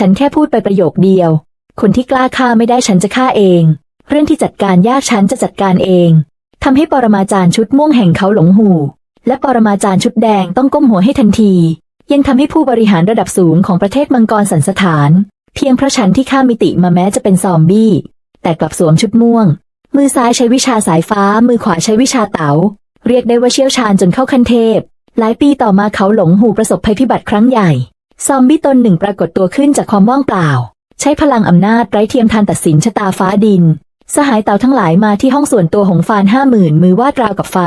ฉันแค่พูดไปประโยคเดียว คนที่กล้าฆ่าไม่ได้ฉันจะฆ่าเอง เรื่องที่จัดการยากฉันจะจัดการเองทำให้ปรมาจารย์ชุดม่วงแห่งเขาหลงหู และปรมาจารย์ชุดแดงต้องก้มหัวให้ทันที ยังทำให้ผู้บริหารระดับสูงของประเทศมังกรสันสถาน เพียงเพราะฉันที่ข้ามมิติมาแม้จะเป็นซอมบี้ แต่กลับสวมชุดม่วง มือซ้ายใช้วิชาสายฟ้า มือขวาใช้วิชาเต๋า เรียกได้ว่าเชี่ยวชาญจนเข้าขั้นเทพ หลายปีต่อมาเขาหลงหูประสบภัยพิบัติครั้งใหญ่ ซอมบี้ตนหนึ่งปรากฏตัวขึ้นจากความว่างเปล่า ใช้พลังอำนาจไร้เทียมทานตัดสินชะตาฟ้าดิน สหายเต่าทั้งหลายมาที่ห้องส่วนตัวหงฟานห้าหมื่นมือวาดราวกับไฟ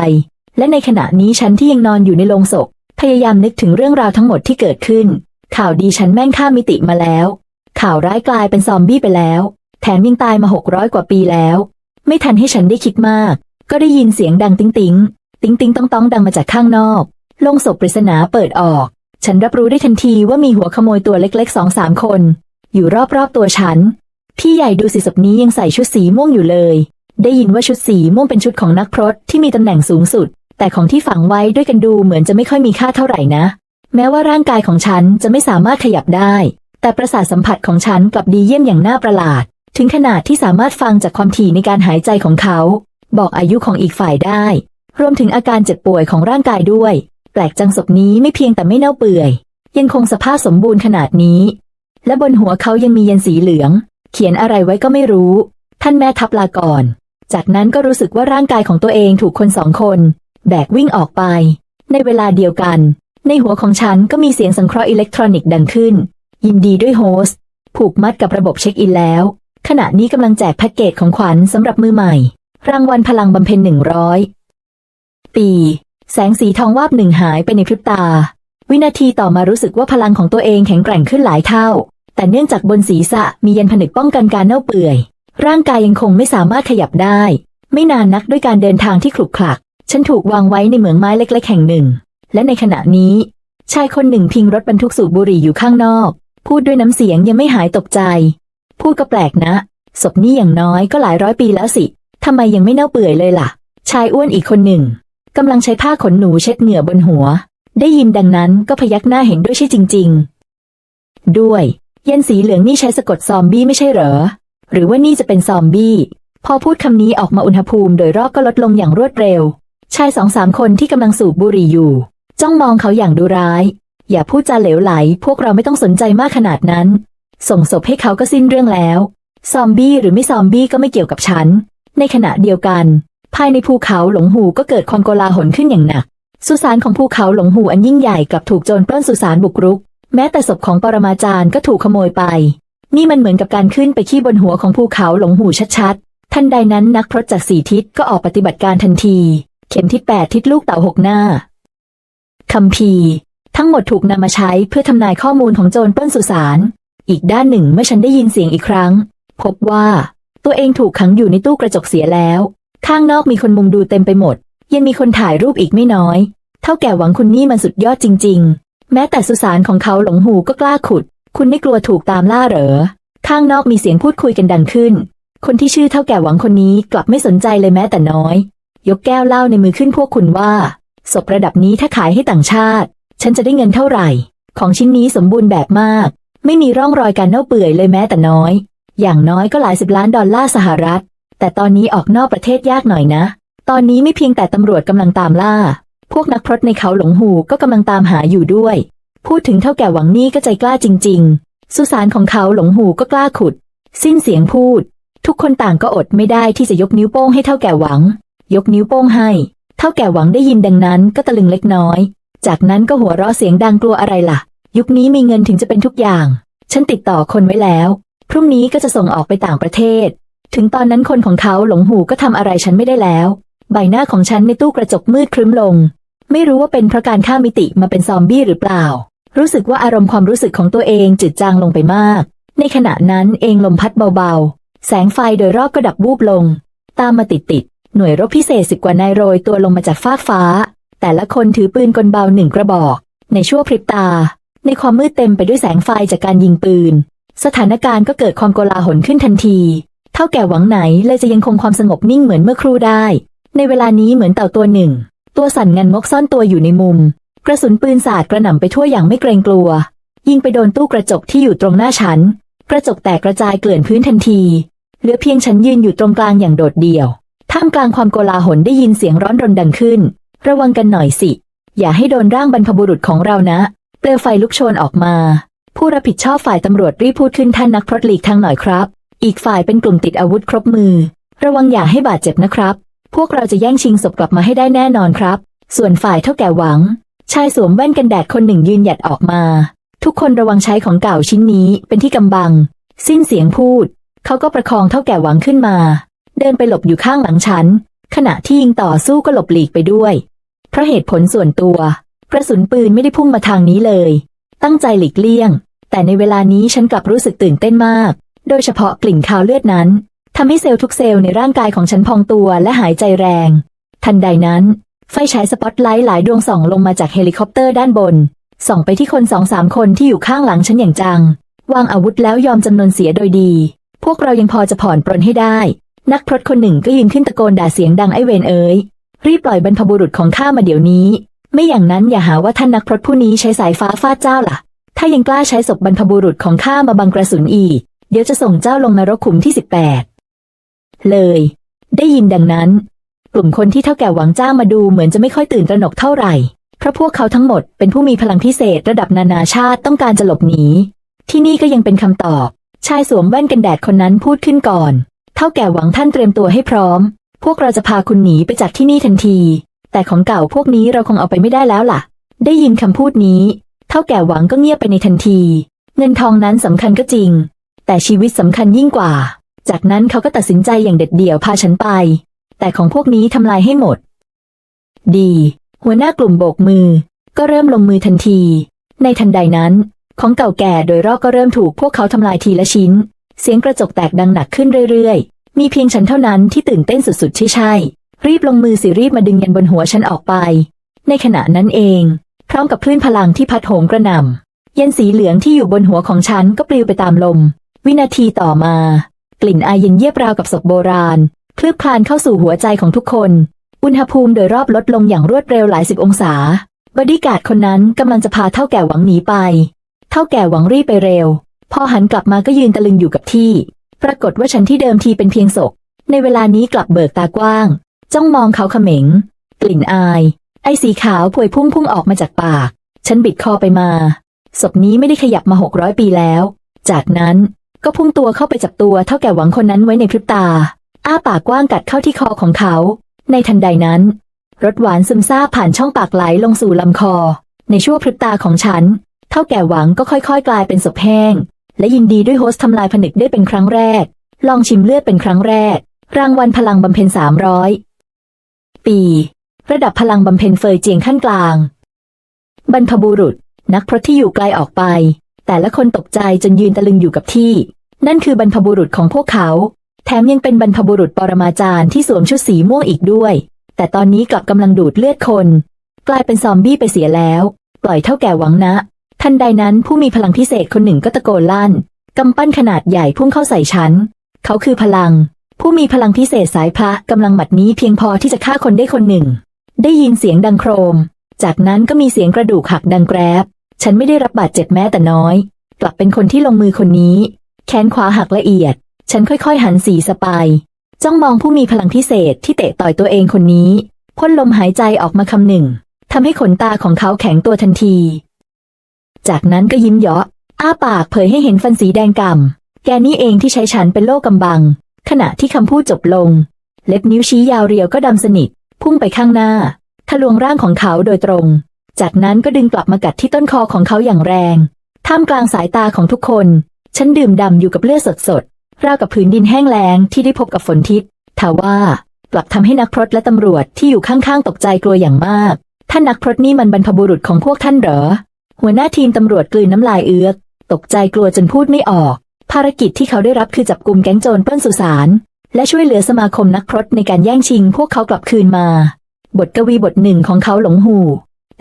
และในขณะนี้ฉันที่ยังนอนอยู่ในโรงศพ พยายามนึกถึงเรื่องราวทั้งหมดที่เกิดขึ้น ข่าวดีฉันแม่งข้ามมิติมาแล้ว ข่าวร้ายกลายเป็นซอมบี้ไปแล้ว แถมยังตายมาหกร้อยกว่าปีแล้ว ไม่ทันให้ฉันได้คิดมาก ก็ได้ยินเสียงดังติ๊งติ๊งติ๊งติ๊งต้องต้องดังมาจากข้างนอกโลงศพปริศนาเปิดออก ฉันรับรู้ได้ทันทีว่ามีหัวขโมยตัวเล็กๆสองสามคน อยู่รอบๆตัวฉัน พี่ใหญ่ดูสิศพนี้ยังใส่ชุดสีม่วงอยู่เลย ได้ยินว่าชุดสีม่วงเป็นชุดของนักพรตที่มีตำแหน่งสูงสุด แต่ของที่ฝังไว้ด้วยกันดูเหมือนจะไม่ค่อยมีค่าเท่าไหร่นะ แม้ว่าร่างกายของฉันจะไม่สามารถขยับได้ แต่ประสาทสัมผัสของฉันกลับดีเยี่ยมอย่างน่าประหลาด ถึงขนาดที่สามารถฟังจากความถี่ในการหายใจของเขา บอกอายุของอีกฝ่ายได้ รวมถึงอาการเจ็บป่วยของร่างกายด้วย แปลกจังศพนี้ไม่เพียงแต่ไม่เน่าเปื่อย ยังคงสภาพสมบูรณ์ขนาดนี้ และบนหัวเขายังมียันสีเหลือง เขียนอะไรไว้ก็ไม่รู้ ท่านแม่ทับลาก่อน จากนั้นก็รู้สึกว่าร่างกายของตัวเองถูกคนสองคน แบกวิ่งออกไป ในเวลาเดียวกัน ในหัวของฉันก็มีเสียงสังเคราะห์อิเล็กทรอนิกส์ดังขึ้น ยินดีด้วยโฮสต์ผูกมัดกับระบบเช็คอินแล้ว ขณะนี้กำลังแจกแพ็กเกจของขวัญสำหรับมือใหม่ รางวัลพลังบำเพ็ญหนึ่งร้อยปี แสงสีทองวาบหนึ่งหายไปในพริบตา วินาทีต่อมารู้สึกว่าพลังของตัวเองแข็งแกร่งขึ้นหลายเท่า แต่เนื่องจากบนศีรษะมียันผนึกป้องกันการเน่าเปื่อย ร่างกายยังคงไม่สามารถขยับได้ ไม่นานนักด้วยการเดินทางที่ขลุกขลัก ฉันถูกวางไว้ในเหมืองไม้เล็กๆแห่งหนึ่ง และในขณะนี้ ชายคนหนึ่งพิงรถบรรทุกสูบบุหรี่อยู่ข้างนอก พูดด้วยน้ำเสียงยังไม่หายตกใจ พูดก็แปลกนะศพนี้อย่างน้อยก็หลายร้อยปีแล้วสิทำไมยังไม่เน่าเปื่อยเลยล่ะ ชายอ้วนอีกคนหนึ่ง กำลังใช้ผ้าขนหนูเช็ดเหงื่อบนหัว ได้ยินดังนั้นก็พยักหน้าเห็นด้วยใช่จริง ๆ ด้วย ยันสีเหลืองนี่ใช้สะกดซอมบี้ไม่ใช่เหรอ หรือว่านี่จะเป็นซอมบี้ พอพูดคำนี้ออกมาอุณหภูมิโดยรอบก็ลดลงอย่างรวดเร็ว ชายสองสามคนที่กำลังสูบบุหรี่อยู่ จ้องมองเขาอย่างดูร้าย อย่าพูดจาเหลวไหล พวกเราไม่ต้องสนใจมากขนาดนั้น ส่งศพให้เขาก็สิ้นเรื่องแล้ว ซอมบี้หรือไม่ซอมบี้ก็ไม่เกี่ยวกับฉัน ในขณะเดียวกัน ภายในภูเขาหลงหูก็เกิดความโกลาหลขึ้นอย่างหนัก สุสานของภูเขาหลงหูอันยิ่งใหญ่กลับถูกโจรปล้นสุสานบุกรุก แม้แต่ศพของปรมาจารย์ก็ถูกขโมยไป นี่มันเหมือนกับการขึ้นไปขี้บนหัวของภูเขาหลงหูชัดๆ ทันใดนั้นนักพรตจากสี่ทิศก็ออกปฏิบัติการทันที เข็มทิศแปดทิศลูกเต่าหกหน้าคัมภีทั้งหมดถูกนำมาใช้เพื่อทำนายข้อมูลของโจรปล้นสุสาน อีกด้านหนึ่งเมื่อฉันได้ยินเสียงอีกครั้ง พบว่าตัวเองถูกขังอยู่ในตู้กระจกเสียแล้ว ข้างนอกมีคนมุงดูเต็มไปหมด ยังมีคนถ่ายรูปอีกไม่น้อย เท่าแก่หวังคุณนี่มันสุดยอดจริง ๆ แม้แต่สุสานของเขาหลงหูก็กล้าขุด คุณไม่กลัวถูกตามล่าเหรอ ข้างนอกมีเสียงพูดคุยกันดังขึ้น คนที่ชื่อเท่าแก่หวังคนนี้กลับไม่สนใจเลยแม้แต่น้อย ยกแก้วเหล้าในมือขึ้นพวกคุณว่าศพระดับนี้ถ้าขายให้ต่างชาติ ฉันจะได้เงินเท่าไหร่ ของชิ้นนี้สมบูรณ์แบบมาก ไม่มีร่องรอยการเน่าเปื่อยเลยแม้แต่น้อย อย่างน้อยก็หลายสิบล้านดอลลาร์สหรัฐ แต่ตอนนี้ออกนอกประเทศยากหน่อยนะ ตอนนี้ไม่เพียงแต่ตำรวจกำลังตามล่า พวกนักพรตในเขาหลงหูก็กำลังตามหาอยู่ด้วย พูดถึงเท่าแก่หวังนี่ก็ใจกล้าจริง ๆ สุสานของเขาหลงหูก็กล้าขุด สิ้นเสียงพูด ทุกคนต่างก็อดไม่ได้ที่จะยกนิ้วโป้งให้เท่าแก่หวัง ยกนิ้วโป้งให้ เท่าแก่หวังได้ยินดังนั้นก็ตะลึงเล็กน้อย จากนั้นก็หัวเราะเสียงดังกลัวอะไรล่ะ ยุคนี้มีเงินถึงจะเป็นทุกอย่าง ฉันติดต่อคนไว้แล้ว พรุ่งนี้ก็จะส่งออกไปต่างประเทศ ถึงตอนนั้นคนของเขาหลงหูก็ทำอะไรฉันไม่ได้แล้ว ใบหน้าของฉันในตู้กระจกมืดครึ้มลง ไม่รู้ว่าเป็นเพราะการข้ามมิติมาเป็นซอมบี้หรือเปล่า รู้สึกว่าอารมณ์ความรู้สึกของตัวเองจืดจางลงไปมาก ในขณะนั้นเองลมพัดเบาๆ แสงไฟโดยรอบก็ดับวูบลง ตามมาติดๆหน่วยรบพิเศษสิบกว่านายโรยตัวลงมาจากฟากฟ้า แต่ละคนถือปืนกลเบาหนึ่งกระบอก ในชั่วพริบตา ในความมืดเต็มไปด้วยแสงไฟจากการยิงปืน สถานการณ์ก็เกิดความโกลาหลขึ้นทันที เท่าแก่หวังไหนเลยจะยังคงความสงบนิ่งเหมือนเมื่อครู่ได้ ในเวลานี้เหมือนเต่าตัวหนึ่ง ตัวสั่นงันงกซ่อนตัวอยู่ในมุม กระสุนปืนสาดกระหน่ำไปทั่วอย่างไม่เกรงกลัว ยิงไปโดนตู้กระจกที่อยู่ตรงหน้าฉัน กระจกแตกกระจายเกลื่อนพื้นทันที เหลือเพียงฉันยืนอยู่ตรงกลางอย่างโดดเดี่ยว ท่ามกลางความโกลาหลได้ยินเสียงร้อนรนดังขึ้น ระวังกันหน่อยสิ อย่าให้โดนร่างบรรพบุรุษของเรานะ เปลวไฟลุกโชนออกมา ผู้รับผิดชอบฝ่ายตำรวจรีบพูดขึ้นท่านนักพรตหลีกทางหน่อยครับ อีกฝ่ายเป็นกลุ่มติดอาวุธครบมือ ระวังอย่าให้บาดเจ็บนะครับ พวกเราจะแย่งชิงศพกลับมาให้ได้แน่นอนครับ ส่วนฝ่ายเท่าแก่หวัง ชายสวมแว่นกันแดดคนหนึ่งยืนหยัดออกมา ทุกคนระวังใช้ของเก่าชิ้นนี้เป็นที่กำบัง สิ้นเสียงพูด เขาก็ประคองเท่าแก่หวังขึ้นมา เดินไปหลบอยู่ข้างหลังฉัน ขณะที่ยิงต่อสู้ก็หลบหลีกไปด้วย เพราะเหตุผลส่วนตัว กระสุนปืนไม่ได้พุ่งมาทางนี้เลย ตั้งใจหลีกเลี่ยง แต่ในเวลานี้ฉันกลับรู้สึกตื่นเต้นมาก โดยเฉพาะกลิ่นคาวเลือดนั้นทำให้เซลล์ทุกเซลล์ในร่างกายของฉันพองตัวและหายใจแรง ทันใดนั้น ไฟฉายสปอตไลท์หลายดวงส่องลงมาจากเฮลิคอปเตอร์ด้านบน ส่องไปที่คนสองสามคนที่อยู่ข้างหลังฉันอย่างจัง วางอาวุธแล้วยอมจำนนเสียโดยดี พวกเรายังพอจะผ่อนปรนให้ได้ นักพรตคนหนึ่งก็ยืนขึ้นตะโกนด่าเสียงดังไอเวนเอ๋ยรีบปล่อยบรรพบุรุษของข้ามาเดี๋ยวนี้ ไม่อย่างนั้นอย่าหาว่าท่านนักพรตผู้นี้ใช้สายฟ้าฟาดเจ้าล่ะ ถ้ายังกล้าใช้ศพบรรพบุรุษของข้ามาบังกระสุนอีก เดี๋ยวจะส่งเจ้าลงนรกขุมที่สิบแปดเลย ได้ยินดังนั้น กลุ่มคนที่เท่าแก่หวังจ้ามาดูเหมือนจะไม่ค่อยตื่นตระหนกเท่าไหร่ เพราะพวกเขาทั้งหมดเป็นผู้มีพลังพิเศษระดับนานาชาติต้องการจะหลบหนี ที่นี่ก็ยังเป็นคำตอบ ชายสวมแว่นกันแดดคนนั้นพูดขึ้นก่อน เท่าแก่หวังท่านเตรียมตัวให้พร้อม พวกเราจะพาคุณหนีไปจากที่นี่ทันที แต่ของเก่าพวกนี้เราคงเอาไปไม่ได้แล้วล่ะ ได้ยินคำพูดนี้ เท่าแก่หวังก็เงียบไปในทันที เงินทองนั้นสำคัญก็จริง แต่ชีวิตสำคัญยิ่งกว่า จากนั้นเขาก็ตัดสินใจอย่างเด็ดเดี่ยวพาฉันไป แต่ของพวกนี้ทำลายให้หมด ดี หัวหน้ากลุ่มโบกมือ ก็เริ่มลงมือทันที ในทันใดนั้น ของเก่าแก่โดยรอบก็เริ่มถูกพวกเขาทำลายทีละชิ้น เสียงกระจกแตกดังหนักขึ้นเรื่อยๆ มีเพียงฉันเท่านั้นที่ตื่นเต้นสุดๆใช่ใช่ รีบลงมือสิรีบมาดึงยันบนหัวฉันออกไป ในขณะนั้นเอง พร้อมกับคลื่นพลังที่พัดโหมกระหน่ำยันสีเหลืองที่อยู่บนหัวของฉันก็ปลิวไปตามลม วินาทีต่อมา กลิ่นอายเย็นเยียบราวกับศพโบราณ คลืบคลานเข้าสู่หัวใจของทุกคน อุณหภูมิโดยรอบลดลงอย่างรวดเร็วหลายสิบองศา บอดี้การ์ดคนนั้นกำลังจะพาเท่าแก่หวังหนีไป เท่าแก่หวังรีบไปเร็ว พอหันกลับมาก็ยืนตะลึงอยู่กับที่ ปรากฏว่าฉันที่เดิมทีเป็นเพียงศพ ในเวลานี้กลับเบิกตากว้าง จ้องมองเขาเขม็ง กลิ่นอาย ไอสีขาวพวยพุ่งพุ่งออกมาจากปาก ฉันบิดคอไปมา ศพนี้ไม่ได้ขยับมาหกร้อยปีแล้ว จากนั้น ก็พุ่งตัวเข้าไปจับตัวเท่าแก่หวังคนนั้นไว้ในพริบตา อ้าปากกว้างกัดเข้าที่คอของเขา ในทันใดนั้น รสหวานซึมซาบผ่านช่องปากไหลลงสู่ลำคอ ในชั่วพริบตาของฉัน เท่าแก่หวังก็ค่อยๆ กลายเป็นศพแห้ง และยินดีด้วยโฮสต์ทำลายผนึกได้เป็นครั้งแรก ลองชิมเลือดเป็นครั้งแรก รางวัลพลังบำเพ็ญสามร้อยปี ระดับพลังบำเพ็ญเฟยเจียงขั้นกลาง บรรพบุรุษนักพรตที่อยู่ไกลออกไป แต่ละคนตกใจจนยืนตะลึงอยู่กับที่ นั่นคือบรรพบุรุษของพวกเขา แถมยังเป็นบรรพบุรุษปรมาจารย์ที่สวมชุดสีม่วงอีกด้วย แต่ตอนนี้กลับกำลังดูดเลือดคน กลายเป็นซอมบี้ไปเสียแล้ว ปล่อยเท่าแก่หวังนะ ทันใดนั้นผู้มีพลังพิเศษคนหนึ่งก็ตะโกนลั่นกำปั้นขนาดใหญ่พุ่งเข้าใส่ฉัน เขาคือพลัง ผู้มีพลังพิเศษสายพระกำลังหมัดนี้เพียงพอที่จะฆ่าคนได้คนหนึ่ง ได้ยินเสียงดังโครม จากนั้นก็มีเสียงกระดูกหักดังแกรบ ฉันไม่ได้รับบาดเจ็บแม้แต่น้อย กลับเป็นคนที่ลงมือคนนี้ แขนขวาหักละเอียด ฉันค่อยๆ หันสีสปายจ้องมองผู้มีพลังพิเศษที่เตะต่อยตัวเองคนนี้พ่นลมหายใจออกมาคำหนึ่งทำให้ขนตาของเขาแข็งตัวทันที จากนั้นก็ยิ้มเยาะ อ้าปากเผยให้เห็นฟันสีแดงก่ำแกนี่เองที่ใช้ฉันเป็นโล่กำบัง ขณะที่คำพูดจบลง เล็บนิ้วชี้ยาวเรียวก็ดำสนิท พุ่งไปข้างหน้า ทะลวงร่างของเขาโดยตรง จากนั้นก็ดึงกลับมากัดที่ต้นคอของเขาอย่างแรง ท่ามกลางสายตาของทุกคน ฉันดื่มด่ำอยู่กับเลือดสดๆราวกับผืนดินแห้งแล้งที่ได้พบกับฝนทิศทว่ากลับทำให้นักพรตและตำรวจที่อยู่ข้างๆตกใจกลัวอย่างมาก ท่านนักพรตนี่มันบรรพบุรุษของพวกท่านเหรอ หัวหน้าทีมตำรวจกลืนน้ำลายเอื้อกตกใจกลัวจนพูดไม่ออก ภารกิจที่เขาได้รับคือจับกลุ่มแก๊งโจรปล้นสุสานและช่วยเหลือสมาคมนักพรตในการแย่งชิงพวกเขากลับคืนมา บทกวีบทหนึ่งของเขาหลงหู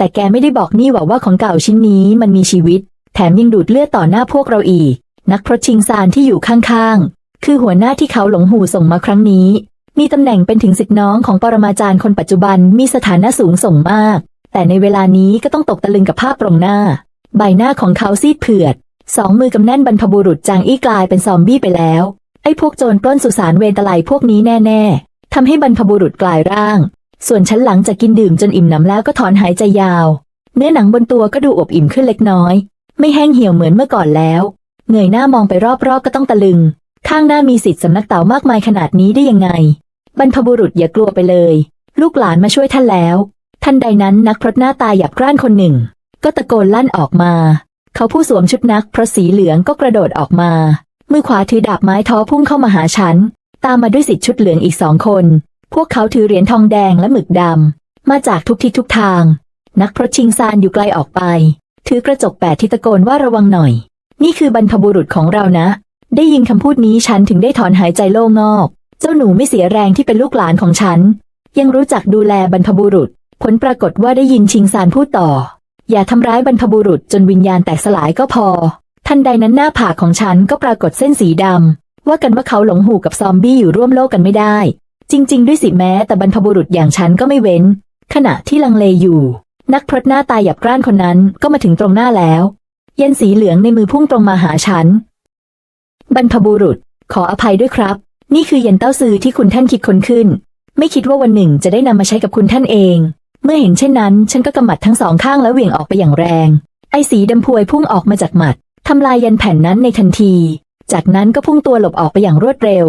แต่แกไม่ได้บอกนี่หว่าว่าของเก่าชิ้นนี้มันมีชีวิต แถมยังดูดเลือดต่อหน้าพวกเราอีก นักพรตชิงซานที่อยู่ข้างๆ คือหัวหน้าที่เขาหลงหูส่งมาครั้งนี้ มีตำแหน่งเป็นถึงสิทธิน้องของปรมาจารย์คนปัจจุบันมีสถานะสูงส่งมาก แต่ในเวลานี้ก็ต้องตกตะลึงกับภาพตรงหน้า ใบหน้าของเขาซีดเผือด สองมือกำแน่นบรรพบุรุษจางอี้กลายเป็นซอมบี้ไปแล้ว ไอ้พวกโจรปล้นสุสานเวรตะไลพวกนี้แน่ ๆทำให้บรรพบุรุษกลายร่าง ส่วนฉันหลังจากกินดื่มจนอิ่มหนำแล้วก็ถอนหายใจยาว เนื้อหนังบนตัวก็ดูอบอิ่มขึ้นเล็กน้อย ไม่แห้งเหี่ยวเหมือนเมื่อก่อนแล้ว เงยหน้ามองไปรอบๆก็ต้องตะลึง ข้างหน้ามีสิทธิ์สำนักเต่ามากมายขนาดนี้ได้ยังไง บรรพบุรุษอย่ากลัวไปเลย ลูกหลานมาช่วยท่านแล้วทันใดนั้นนักพรตหน้าตาหยาบกร้านคนหนึ่ง ก็ตะโกนลั่นออกมา เขาผู้สวมชุดนักพระสีเหลืองก็กระโดดออกมา มือขวาถือดาบไม้ท้อพุ่งเข้ามาหาฉัน ตามมาด้วยสิทธิ์ชุดเหลืองอีกสองคน พวกเขาถือเหรียญทองแดงและหมึกดำ มาจากทุกทิศทุกทาง นักพรตชิงซานอยู่ไกลออกไป ถือกระจกแปดที่ตะโกนว่าระวังหน่อย นี่คือบรรพบุรุษของเรานะ ได้ยินคำพูดนี้ฉันถึงได้ถอนหายใจโล่งอก เจ้าหนูไม่เสียแรงที่เป็นลูกหลานของฉัน ยังรู้จักดูแลบรรพบุรุษ ผลปรากฏว่าได้ยินชิงซานพูดต่อ อย่าทำร้ายบรรพบุรุษจนวิญญาณแตกสลายก็พอ ทันใดนั้นหน้าผากของฉันก็ปรากฏเส้นสีดำว่ากันว่าเขาหลงหูกับซอมบี้อยู่ร่วมโลกกันไม่ได้ จริง ๆ ด้วยสิแม้แต่บรรพบุรุษอย่างฉันก็ไม่เว้น ขณะที่ลังเลอยู่ นักพรตหน้าตายหยับกร้านคนนั้นก็มาถึงตรงหน้าแล้ว เย็นสีเหลืองในมือพุ่งตรงมาหาฉัน บรรพบุรุษ ขออภัยด้วยครับ นี่คือเย็นเต้าซือที่คุณท่านคิดค้นขึ้น ไม่คิดว่าวันหนึ่งจะได้นำมาใช้กับคุณท่านเอง เมื่อเห็นเช่นนั้น ฉันก็กำหมัดทั้งสองข้างแล้วเหวี่ยงออกไปอย่างแรง ไอสีดำพวยพุ่งออกมาจากหมัดทำลายยันแผ่นนั้นในทันที จากนั้นก็พุ่งตัวหลบออกไปอย่างรวดเร็ว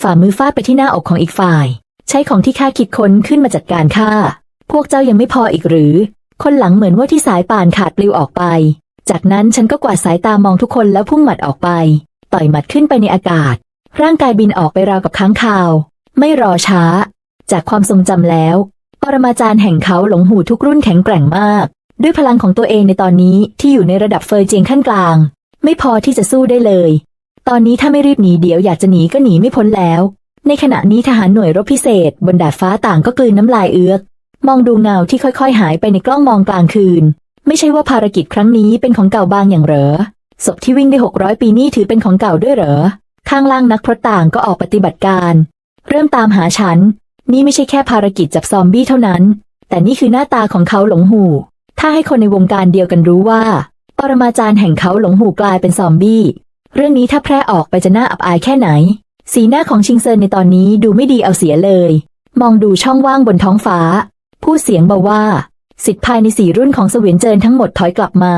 ฝ่ามือฟาดไปที่หน้าอกของอีกฝ่าย ใช้ของที่ข้าคิดค้นขึ้นมาจัดการข้า พวกเจ้ายังไม่พออีกหรือ คนหลังเหมือนว่าที่สายป่านขาดปลิวออกไป จากนั้นฉันก็กวาดสายตามองทุกคนแล้วพุ่งหมัดออกไป ต่อยหมัดขึ้นไปในอากาศ ร่างกายบินออกไปราวกับค้างคาว ไม่รอช้า จากความทรงจำแล้ว ปรมาจารย์แห่งเขาหลงหูทุกรุ่นแข็งแกร่งมาก ด้วยพลังของตัวเองในตอนนี้ที่อยู่ในระดับเฟยเจียงขั้นกลาง ไม่พอที่จะสู้ได้เลย ตอนนี้ถ้าไม่รีบหนีเดี๋ยวอยากจะหนีก็หนีไม่พ้นแล้ว ในขณะนี้ทหารหน่วยรบพิเศษ บนดาดฟ้าต่างก็กลืนน้ำลายเอือก มองดูเงาที่ค่อยๆ หายไปในกล้องมองกลางคืน ไม่ใช่ว่าภารกิจครั้งนี้เป็นของเก่าบางอย่างเหรอศพที่วิ่งได้หกร้อยปีนี่ถือเป็นของเก่าด้วยเหรอข้างล่างนักพรตต่างก็ออกปฏิบัติการ เริ่มตามหาฉัน นี่ไม่ใช่แค่ภารกิจจับซอมบี้เท่านั้น แต่นี่คือหน้าตาของเขาหลงหู ถ้าให้คนในวงการเดียวกันรู้ว่า ปรมาจารย์แห่งเขาหลงหูกลายเป็นซอมบี้ เรื่องนี้ถ้าแพร่ออกไปจะน่าอับอายแค่ไหน สีหน้าของชิงเซินในตอนนี้ดูไม่ดีเอาเสียเลย มองดูช่องว่างบนท้องฟ้า พูดเสียงเบาว่า สิทธิภายในสี่รุ่นของเสวียนเจินทั้งหมดถอยกลับมา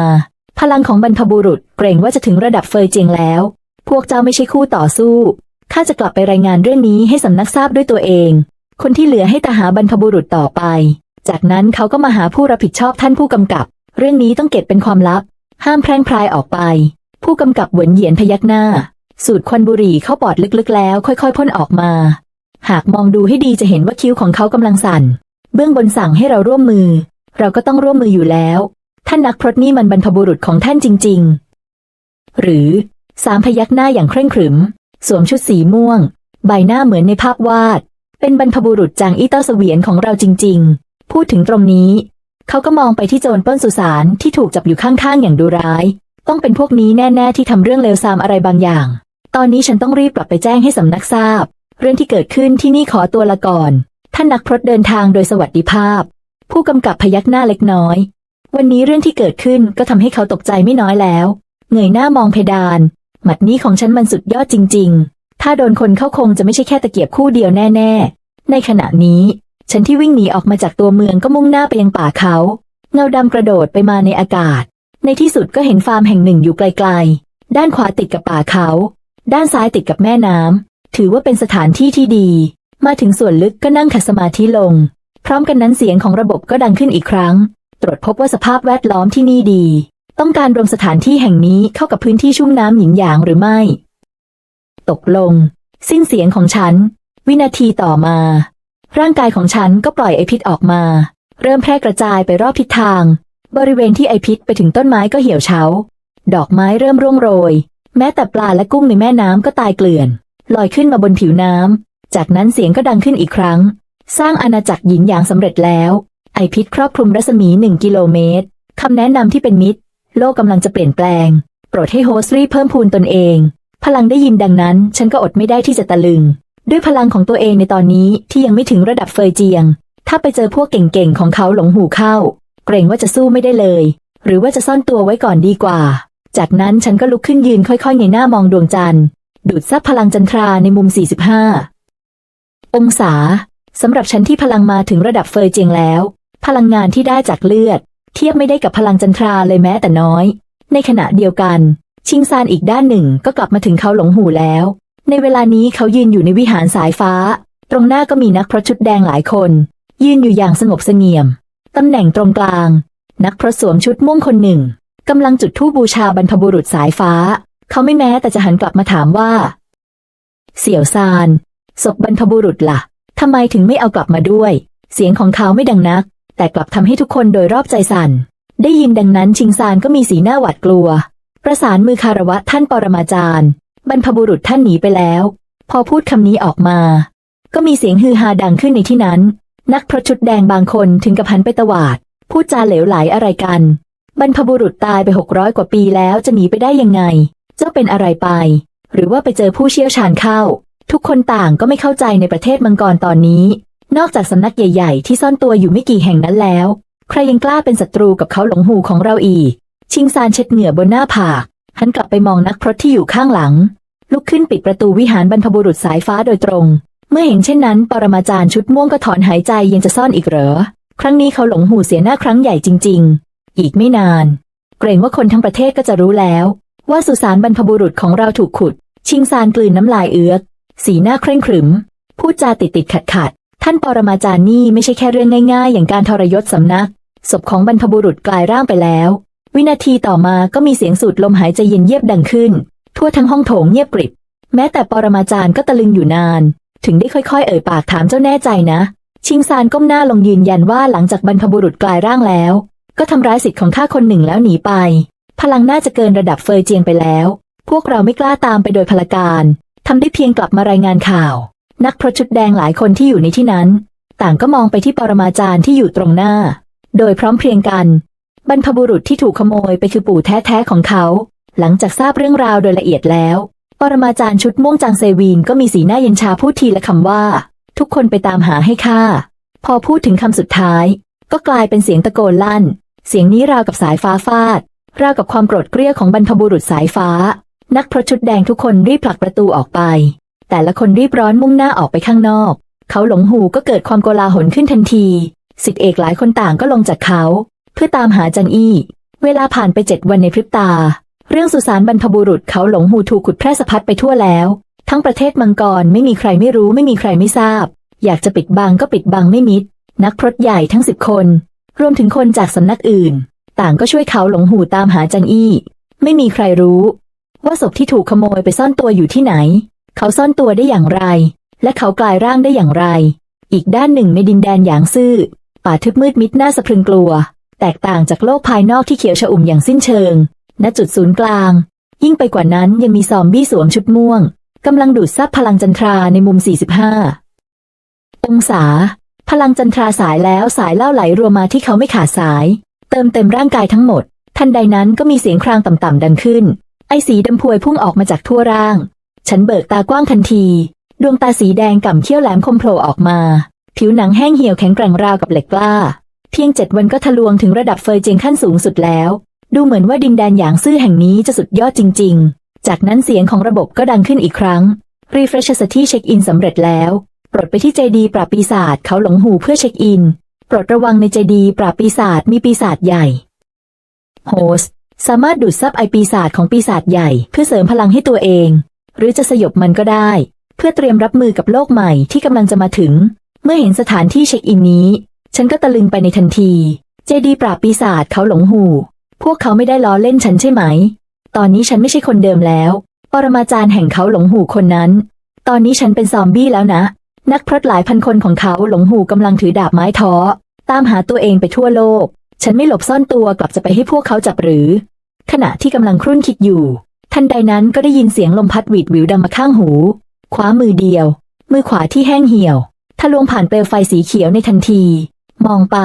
พลังของบรรพบุรุษเกรงว่าจะถึงระดับเฟยเจียงแล้ว พวกเจ้าไม่ใช่คู่ต่อสู้ข้าจะกลับไปรายงานเรื่องนี้ให้สำนักทราบด้วยตัวเอง คนที่เหลือให้ตาหาบรรพบุรุษต่อไป จากนั้นเขาก็มาหาผู้รับผิดชอบท่านผู้กำกับ เรื่องนี้ต้องเก็บเป็นความลับ ห้ามแพร่งพรายออกไป ผู้กำกับเหวินเหยียนพยักหน้า สูดควันบุหรี่เข้าปอดลึกๆ แล้วค่อยๆ พ่นออกมา หากมองดูให้ดีจะเห็นว่าคิ้วของเขากำลังสั่น เบื้องบนสั่งให้เราร่วมมือ เราก็ต้องร่วมมืออยู่แล้ว ท่านนักพรตนี่มันบรรพบุรุษของท่านจริง ๆ หรือสามพยักหน้าอย่างเคร่งขรึม สวมชุดสีม่วง ใบหน้าเหมือนในภาพวาด เป็นบรรพบุรุษจางอี้เต้าเสวียนของเราจริง ๆ พูดถึงตรงนี้ เขาก็มองไปที่โจรปล้นสุสานที่ถูกจับอยู่ข้างๆอย่างดูร้าย ต้องเป็นพวกนี้แน่ๆที่ทำเรื่องเลวทรามอะไรบางอย่าง ตอนนี้ฉันต้องรีบกลับไปแจ้งให้สำนักทราบ เรื่องที่เกิดขึ้นที่นี่ขอตัวละก่อน ท่านนักพรตเดินทางโดยสวัสดิภาพ ผู้กำกับพยักหน้าเล็กน้อย วันนี้เรื่องที่เกิดขึ้นก็ทำให้เขาตกใจไม่น้อยแล้ว เงยหน้ามองเพดาน หมัดนี้ของฉันมันสุดยอดจริง ๆ ถ้าโดนคนเข้าคงจะไม่ใช่แค่ตะเกียบคู่เดียวแน่ๆ ในขณะนี้ ฉันที่วิ่งหนีออกมาจากตัวเมืองก็มุ่งหน้าไปยังป่าเขา เงาดำกระโดดไปมาในอากาศ ในที่สุดก็เห็นฟาร์มแห่งหนึ่งอยู่ไกลๆ ด้านขวาติดกับป่าเขา ด้านซ้ายติดกับแม่น้ำ ถือว่าเป็นสถานที่ที่ดี มาถึงส่วนลึกก็นั่งขัดสมาธิลง พร้อมกันนั้นเสียงของระบบก็ดังขึ้นอีกครั้ง ตรวจพบว่าสภาพแวดล้อมที่นี่ดี ต้องการรวมสถานที่แห่งนี้เข้ากับพื้นที่ชุ่มน้ำหยินหยางหรือไม่ ตกลง สิ้นเสียงของฉัน วินาทีต่อมา ร่างกายของฉันก็ปล่อยไอพิษออกมา เริ่มแพร่กระจายไปรอบทิศทาง บริเวณที่ไอพิษไปถึงต้นไม้ก็เหี่ยวเฉา ดอกไม้เริ่มร่วงโรย แม้แต่ปลาและกุ้งในแม่น้ำก็ตายเกลื่อน ลอยขึ้นมาบนผิวน้ำ จากนั้นเสียงก็ดังขึ้นอีกครั้ง สร้างอาณาจักรหยินหยางสำเร็จแล้ว ไอพิษครอบคลุมรัศมีหนึ่งกิโลเมตรคำแนะนำที่เป็นมิตร โลกกำลังจะเปลี่ยนแปลง โปรดให้โฮสตรีเพิ่มพูนตนเอง พลังได้ยินดังนั้น ฉันก็อดไม่ได้ที่จะตะลึง ด้วยพลังของตัวเองในตอนนี้ที่ยังไม่ถึงระดับเฟยเจียง ถ้าไปเจอพวกเก่งๆของเขาหลงหูเข้า เกรงว่าจะสู้ไม่ได้เลย หรือว่าจะซ่อนตัวไว้ก่อนดีกว่า จากนั้นฉันก็ลุกขึ้นยืนค่อยๆเงยหน้ามองดวงจันทร์ ดูดซับพลังจันทราในมุม 45 องศาสำหรับฉันที่พลังมาถึงระดับเฟยเจียงแล้ว พลังงานที่ได้จากเลือด เทียบไม่ได้กับพลังจันทราเลยแม้แต่น้อย ในขณะเดียวกัน ชิงซานอีกด้านหนึ่งก็กลับมาถึงเขาหลงหูแล้ว ในเวลานี้เขายืนอยู่ในวิหารสายฟ้า ตรงหน้าก็มีนักพรตชุดแดงหลายคน ยืนอยู่อย่างสงบเสงี่ยม ตำแหน่งตรงกลาง นักพรตสวมชุดม่วงคนหนึ่งกำลังจุดธูปบูชาบรรพบุรุษสายฟ้า เขาไม่แม้แต่จะหันกลับมาถามว่า เสี่ยวซานศพบรรพบุรุษล่ะทำไมถึงไม่เอากลับมาด้วย เสียงของเขาไม่ดังนัก แต่กลับทำให้ทุกคนโดยรอบใจสั่น ได้ยินดังนั้นชิงซานก็มีสีหน้าหวาดกลัว ประสานมือคารวะท่านปรมาจารย์ บรรพบุรุษท่านหนีไปแล้ว พอพูดคำนี้ออกมา ก็มีเสียงฮือฮาดังขึ้นในที่นั้น นักพรตชุดแดงบางคนถึงกับหันไปตวาด พูดจาเหลวไหลอะไรกัน บรรพบุรุษตายไปหกร้อยกว่าปีแล้วจะหนีไปได้ยังไง เจ้าเป็นอะไรไป หรือว่าไปเจอผู้เชี่ยวชาญเข้า ทุกคนต่างก็ไม่เข้าใจในประเทศมังกรตอนนี้ นอกจากสำนักใหญ่ๆ ที่ซ่อนตัวอยู่ไม่กี่แห่งนั้นแล้ว ใครยังกล้าเป็นศัตรูกับเขาหลงหูของเราอีก ชิงซานเช็ดเหงื่อบนหน้าผากหันกลับไปมองนักพรตที่อยู่ข้างหลัง ลุกขึ้นปิดประตูวิหารบรรพบุรุษสายฟ้าโดยตรง เมื่อเห็นเช่นนั้น ปรมาจารย์ชุดม่วงก็ถอนหายใจยังจะซ่อนอีกเหรอ ครั้งนี้เขาหลงหูเสียหน้าครั้งใหญ่จริง ๆ อีกไม่นาน เกรงว่าคนทั้งประเทศก็จะรู้แล้ว ว่าสุสานบรรพบุรุษของเราถูกขุด ชิงซานกลืนน้ำลายเอือก สีหน้าเคร่งขรึม พูดจาติดติดขัดขัดท่านปรมาจารย์นี่ไม่ใช่แค่เรื่องง่ายๆ อย่างการทรยศสำนัก ศพของบรรพบุรุษกลายร่างไปแล้ว วินาทีต่อมาก็มีเสียงสูดลมหายใจเย็นเยียบดังขึ้น ทั่วทั้งห้องโถงเงียบกริบ แม้แต่ปรมาจารย์ก็ตะลึงอยู่นาน ถึงได้ค่อยๆ เอ่ยปากถามเจ้าแน่ใจนะ ชิงซานก้มหน้าลงยืนยันว่าหลังจากบรรพบุรุษกลายร่างแล้ว ก็ทำร้ายสิทธิ์ของข้าคนหนึ่งแล้วหนีไป พลังน่าจะเกินระดับเฟยเจียงไปแล้ว พวกเราไม่กล้าตามไปโดยพลการทำได้เพียงกลับมารายงานข่าว นักพรตชุดแดงหลายคนที่อยู่ในที่นั้น ต่างก็มองไปที่ปรมาจารย์ที่อยู่ตรงหน้า โดยพร้อมเพรียงกัน บรรพบุรุษที่ถูกขโมยไปคือปู่แท้ๆของเขา หลังจากทราบเรื่องราวโดยละเอียดแล้ว ปรมาจารย์ชุดม่วงจางเซวีนก็มีสีหน้าเย็นชาพูดทีละคำว่า ทุกคนไปตามหาให้ข้าพอพูดถึงคำสุดท้าย ก็กลายเป็นเสียงตะโกนลั่น เสียงนี้ราวกับสายฟ้าฟาด ราวกับความโกรธเกรี้ยวของบรรพบุรุษสายฟ้า นักพรตชุดแดงทุกคนรีบผลักประตูออกไป แต่ละคนรีบร้อนมุ่งหน้าออกไปข้างนอก เขาหลงหูก็เกิดความโกลาหลขึ้นทันทีสิทธิเอกหลายคนต่างก็ลงจากเขา เพื่อตามหาจันอี้ เวลาผ่านไปเจ็ดวันในพริบตา เรื่องสุสานบรรพบุรุษเขาหลงหูถูกขุดแพร่สะพัดไปทั่วแล้ว ทั้งประเทศมังกรไม่มีใครไม่รู้ไม่มีใครไม่ทราบ อยากจะปิดบังก็ปิดบังไม่มิด นักพรตใหญ่ทั้งสิบคน รวมถึงคนจากสำนักอื่น ต่างก็ช่วยเขาหลงหูตามหาจันอี้ ไม่มีใครรู้ ว่าศพที่ถูกขโมยไปซ่อนตัวอยู่ที่ไหน เขาซ่อนตัวได้อย่างไร และเขากลายร่างได้อย่างไร อีกด้านหนึ่งในดินแดนหยางซื่อ ป่าทึบมืดมิดน่าสะพรึงกลัว แตกต่างจากโลกภายนอกที่เขียวชอุ่มอย่างสิ้นเชิง ณจุดศูนย์กลาง ยิ่งไปกว่านั้นยังมีซอมบี้สวมชุดม่วงกำลังดูดซับพลังจันทราในมุม 45 องศา พลังจันทราสายแล้วสายเล่าไหลรวมมาที่เขาไม่ขาดสาย เติมเต็มร่างกายทั้งหมด ทันใดนั้นก็มีเสียงครางต่ำๆดังขึ้น ไอสีดำพวยพุ่งออกมาจากทั่วร่าง ฉันเบิกตากว้างทันที ดวงตาสีแดงก่ำเขี้ยวแหลมคมโผล่ออกมา ผิวหนังแห้งเหี่ยวแข็งแกร่งราวกับเหล็กกล้า เพียงเจ็ดวันก็ทะลวงถึงระดับเฟยเจียงขั้นสูงสุดแล้ว ดูเหมือนว่าดินแดนหยางซื่อแห่งนี้จะสุดยอดจริง ๆ จากนั้นเสียงของระบบก็ดังขึ้นอีกครั้ง Refresh สที่เช็คอินสำเร็จแล้ว ปลดไปที่ใจดีปราปีศาจเขาหลงหูเพื่อเช็คอิน ปลดระวังในใจดีปราปีศาจมีปีศาจใหญ่ โฮสสามารถดูดซับไอปีศาจของปีศาจใหญ่เพื่อเสริมพลังให้ตัวเอง หรือจะสยบมันก็ได้ เพื่อเตรียมรับมือกับโลกใหม่ที่กำลังจะมาถึง เมื่อเห็นสถานที่เช็คอินนี้ ฉันก็ตะลึงไปในทันที เจดีปราบปีศาจเขาหลงหู พวกเขาไม่ได้ล้อเล่นฉันใช่ไหม ตอนนี้ฉันไม่ใช่คนเดิมแล้ว ปรมาจารย์แห่งเขาหลงหูคนนั้น ตอนนี้ฉันเป็นซอมบี้แล้วนะ นักพรตหลายพันคนของเขาหลงหูกำลังถือดาบไม้ท้อ ตามหาตัวเองไปทั่วโลก ฉันไม่หลบซ่อนตัวกลับจะไปให้พวกเขาจับหรือ ขณะที่กำลังครุ่นคิดอยู่ ทันใดนั้นก็ได้ยินเสียงลมพัดหวีดหวิวดังมาข้างหู คว้ามือเดียว มือขวาที่แห้งเหี่ยวทะลวงผ่านเปลวไฟสีเขียวในทันที มองไป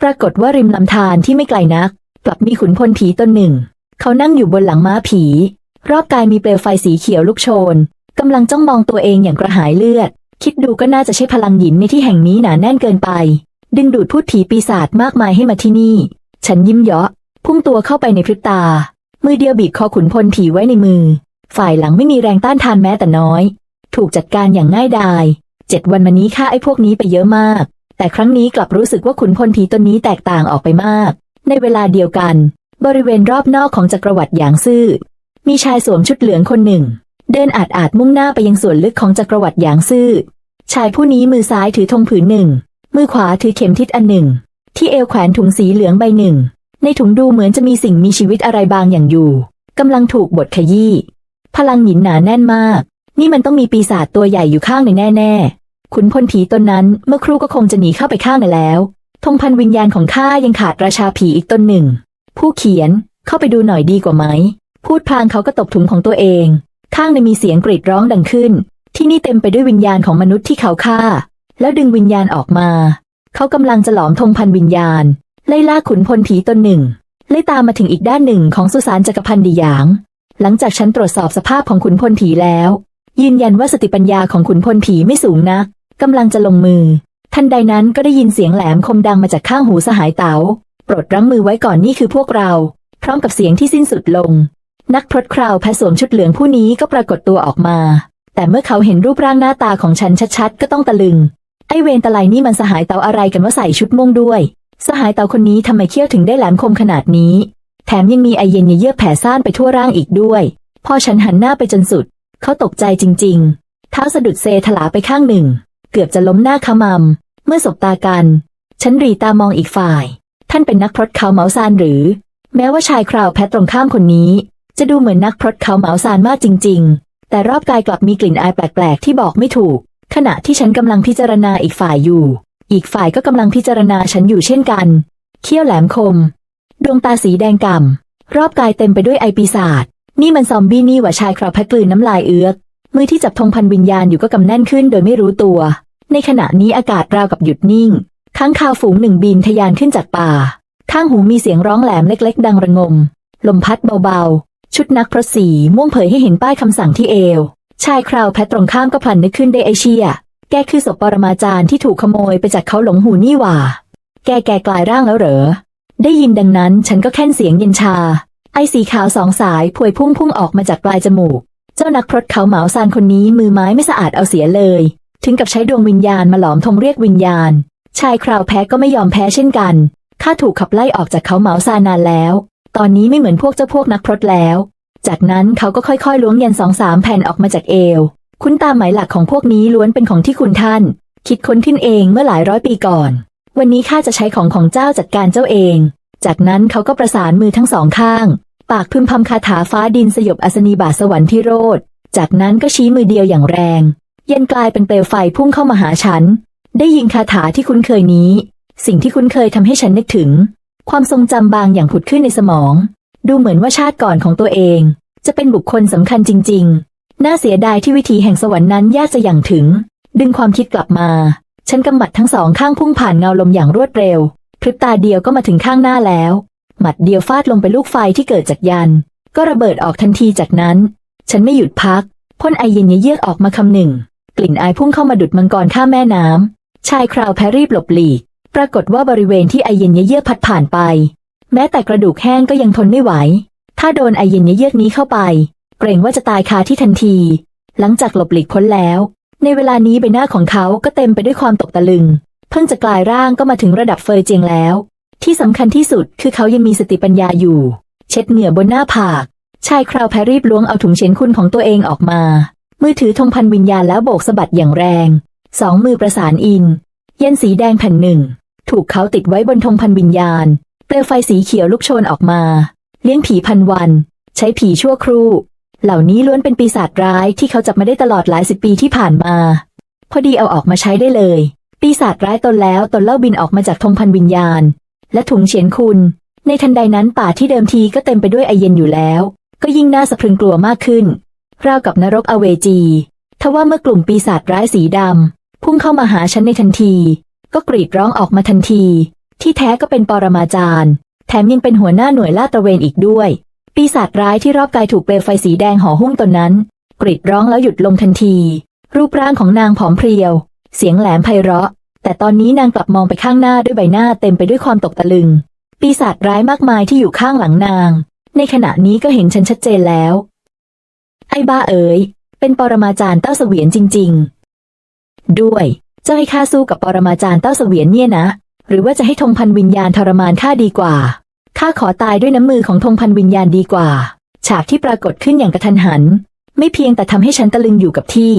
ปรากฏว่าริมลำธารที่ไม่ไกลนัก กลับมีขุนพลผีตนหนึ่ง เขานั่งอยู่บนหลังม้าผี รอบกายมีเปลวไฟสีเขียวลุกโชนกำลังจ้องมองตัวเองอย่างกระหายเลือด คิดดูก็น่าจะใช่พลังหยินในที่แห่งนี้หนาแน่นเกินไป ดึงดูดพูดผีปีศาจมากมายให้มาที่นี่ ฉันยิ้มเยาะ พุ่งตัวเข้าไปในพริบตา มือเดียวบีบคอขุนพลผีไว้ในมือ ฝ่ายหลังไม่มีแรงต้านทานแม้แต่น้อย ถูกจัดการอย่างง่ายดายเจ็ดวันมานี้ฆ่าไอ้พวกนี้ไปเยอะมาก แต่ครั้งนี้กลับรู้สึกว่าขุนพลผีตนนี้แตกต่างออกไปมาก ในเวลาเดียวกัน บริเวณรอบนอกของจักรวรรดิหยางซื่อ มีชายสวมชุดเหลืองคนหนึ่ง เดินอาดอาดมุ่งหน้าไปยังส่วนลึกของจักรวรรดิหยางซื่อ ชายผู้นี้มือซ้ายถือธงผืนหนึ่ง มือขวาถือเข็มทิศอันหนึ่ง ที่เอวแขวนถุงสีเหลืองใบหนึ่ง ในถุงดูเหมือนจะมีสิ่งมีชีวิตอะไรบางอย่างอยู่กำลังถูกบดขยี้ พลังหยินหนาแน่นมาก นี่มันต้องมีปีศาจตัวใหญ่อยู่ข้างในแน่ ๆ ขุนพลผีตนนั้นเมื่อครู่ก็คงจะหนีเข้าไปข้างในแล้ว ธงพันวิญญาณของข้ายังขาดราชาผีอีกตนหนึ่ง ผู้เขียนเข้าไปดูหน่อยดีกว่าไหม พูดพลางเขาก็ตบถุงของตัวเอง ข้างในมีเสียงกรีดร้องดังขึ้น ที่นี่เต็มไปด้วยวิญญาณของมนุษย์ที่เขาฆ่า แล้วดึงวิญญาณออกมา เขากำลังจะหลอมธงพันวิญญาณ ไล่ล่าขุนพลผีตนหนึ่งไล่ตามมาถึงอีกด้านหนึ่งของสุสานจักรพันดีหยาง หลังจากฉันตรวจสอบสภาพของขุนพลผีแล้ว ยืนยันว่าสติปัญญาของขุนพลผีไม่สูงนักกำลังจะลงมือ ทันใดนั้นก็ได้ยินเสียงแหลมคมดังมาจากข้างหูสหายเตา๋าโปรดรั้งมือไว้ก่อนนี่คือพวกเรา พร้อมกับเสียงที่สิ้นสุดลง นักพรตคราวแพะสวมชุดเหลืองผู้นี้ก็ปรากฏตัวออกมา แต่เมื่อเขาเห็นรูปร่างหน้าตาของฉันชัดๆ ก็ต้องตะลึง ไอเวนตะไลนี่มันสหายเตาอะไรกันว่าใส่ชุดม่วงด้วย สหายเตาคนนี้ทำไมเขี้ยวถึงได้แหลมคมขนาดนี้ แถมยังมีไอเย็นเยือกแผ่ซ่านไปทั่วร่างอีกด้วย พอฉันหันหน้าไปจนสุด เขาตกใจจริง ๆ เท้าสะดุดเซถลาไปข้างหนึ่ง เกือบจะล้มหน้าขมำ เมื่อสบตากัน ฉันรีตามองอีกฝ่าย ท่านเป็นนักพรตเขาเหมาซานหรือ แม้ว่าชายคราวแพทตรงข้ามคนนี้ จะดูเหมือนนักพรตเขาเหมาซานมากจริง ๆ แต่รอบกายกลับมีกลิ่นอายแปลกๆ ที่บอกไม่ถูก ขณะที่ฉันกำลังพิจารณาอีกฝ่ายอยู่ อีกฝ่ายก็กำลังพิจารณาฉันอยู่เช่นกัน เขี้ยวแหลมคม ดวงตาสีแดงก่ำรอบกายเต็มไปด้วยไอปีศาจนี่มันซอมบี้นี่หว่าชายคราวแพทกลืนน้ำลายเอือกมือที่จับธงพันวิญญาณอยู่ก็กำแน่นขึ้นโดยไม่รู้ตัว ในขณะนี้อากาศราวกับหยุดนิ่ง ข้างคาวฝูงหนึ่งบินทะยานขึ้นจากป่า ข้างหูมีเสียงร้องแหลมเล็ก ๆ ดังระงม ลมพัดเบาๆ ชุดนักพรตสีม่วงเผยให้เห็นป้ายคำสั่งที่เอว ชายคราวแพทตรงข้ามก็พลันนึกขึ้นได้ไอเชีย แกคือศพปรมาจารย์ที่ถูกขโมยไปจากเขาหลงหูนี่หว่า แกแกกลายร่างแล้วเหรอ ได้ยินดังนั้นฉันก็แค่นเสียงเย็นชา ไอสีขาวสองสายพวยพุ่งพุ่งออกมาจากปลายจมูก เจ้านักพรตเขาเหมาซานคนนี้มือไม้ไม่สะอาดเอาเสียเลย ถึงกับใช้ดวงวิญญาณมาหลอมธงเรียกวิญญาณ ชายคราวแพ้ก็ไม่ยอมแพ้เช่นกัน ข้าถูกขับไล่ออกจากเขาเหมาซานานแล้ว ตอนนี้ไม่เหมือนพวกเจ้าพวกนักพรตแล้ว จากนั้นเขาก็ค่อยๆล้วงเยันสองสามแผ่นออกมาจากเอว คุณตามหมายหลักของพวกนี้ล้วนเป็นของที่คุณท่าน คิดค้นขึ้นเองเมื่อหลายร้อยปีก่อน วันนี้ข้าจะใช้ของของเจ้าจัดการเจ้าเอง จากนั้นเขาก็ประสานมือทั้งสองข้าง ปากพึมพำคาถาฟ้าดินสยบอัศนีบาสวรรค์ที่โรดจากนั้นก็ชี้มือเดียวอย่างแรง เย็นกลายเป็นเปลวไฟพุ่งเข้ามาหาฉัน ได้ยินคาถาที่คุ้นเคยนี้ สิ่งที่คุ้นเคยทำให้ฉันนึกถึง ความทรงจำบางอย่างผุดขึ้นในสมอง ดูเหมือนว่าชาติก่อนของตัวเอง จะเป็นบุคคลสำคัญจริง ๆ น่าเสียดายที่วิธีแห่งสวรรค์นั้นยากจะอย่างถึง ดึงความคิดกลับมา ฉันกำหมัดทั้งสองข้างพุ่งผ่านเงาลมอย่างรวดเร็ว พริบตาเดียวก็มาถึงข้างหน้าแล้ว หมัดเดียวฟาดลงไปลูกไฟที่เกิดจากยัน ก็ระเบิดออกทันทีจากนั้น ฉันไม่หยุดพักพ่นไอเย็นเยือกออกมาคำหนึ่ง กลิ่นอายพุ่งเข้ามาดุดมังกรข้ามแม่น้ำ ชายคราวแพรรีบหลบหลีก ปรากฏว่าบริเวณที่ไอเย็นเยือกพัดผ่านไป แม้แต่กระดูกแห้งก็ยังทนไม่ไหว ถ้าโดนไอเย็นเยือกนี้เข้าไป เกรงว่าจะตายคาที่ทันที หลังจากหลบหลีกพ้นแล้ว ในเวลานี้ใบหน้าของเขาก็เต็มไปด้วยความตกตะลึง เพิ่งจะกลายร่างก็มาถึงระดับเฟยเจียงแล้ว ที่สำคัญที่สุดคือเขายังมีสติปัญญาอยู่ เช็ดเหงื่อบนหน้าผาก ชายคราวแพรรีบล้วงเอาถุงเชนคุณของตัวเองออกมา มือถือธงพันวิญญาณแล้วโบกสะบัดอย่างแรง สองมือประสานอิน เย็นสีแดงแผ่นหนึ่ง ถูกเขาติดไว้บนธงพันวิญญาณ เปลวไฟสีเขียวลุกโชนออกมา เลี้ยงผีพันวัน ใช้ผีชั่วครู่ เหล่านี้ล้วนเป็นปีศาจร้ายที่เขาจับมาได้ตลอดหลายสิบปีที่ผ่านมา พอดีเอาออกมาใช้ได้เลย ปีศาจร้ายตนแล้วตนเล่าบินออกมาจากธงพันวิญญาณ และถุงเฉียนคุณ ในทันใดนั้นป่าที่เดิมทีก็เต็มไปด้วยไอเย็นอยู่แล้ว ก็ยิ่งน่าสะพรึงกลัวมากขึ้น ราวกับนรกอเวจีทว่าเมื่อกลุ่มปีศาจร้ายสีดำพุ่งเข้ามาหาฉันในทันที ก็กรีดร้องออกมาทันที ที่แท้ก็เป็นปรมาจารย์ แถมยังเป็นหัวหน้าหน่วยลาดตระเวนอีกด้วย ปีศาจร้ายที่รอบกายถูกเปลวไฟสีแดงห่อหุ้มตนนั้น กรีดร้องแล้วหยุดลงทันที รูปร่างของนางผอมเพรียว เสียงแหลมไพเราะ แต่ตอนนี้นางกลับมองไปข้างหน้าด้วยใบหน้าเต็มไปด้วยความตกตะลึง ปีศาจร้ายมากมายที่อยู่ข้างหลังนาง ในขณะนี้ก็เห็นฉันชัดเจนแล้ว ไอ้บ้าเอ๋ย เป็นปรมาจารย์เต้าเสวียนจริง ๆ ด้วยจ้าให้ข้าสู้กับปรมาจารย์เต้าเสวียนเนี่ยนะ หรือว่าจะให้ธงพันวิญญาณทรมานข้าดีกว่าข้าขอตายด้วยน้ำมือของธงพันวิญญาณดีกว่า ฉากที่ปรากฏขึ้นอย่างกระทันหัน ไม่เพียงแต่ทำให้ฉันตะลึงอยู่กับที่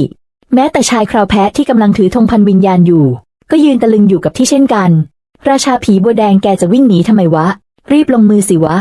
แม้แต่ชายคราวแพะที่กำลังถือธงพันวิญญาณอยู่ ก็ยืนตะลึงอยู่กับที่เช่นกัน ราชาผีบัวแดงแกจะวิ่งหนีทำไมวะ รีบลงมือสิวะ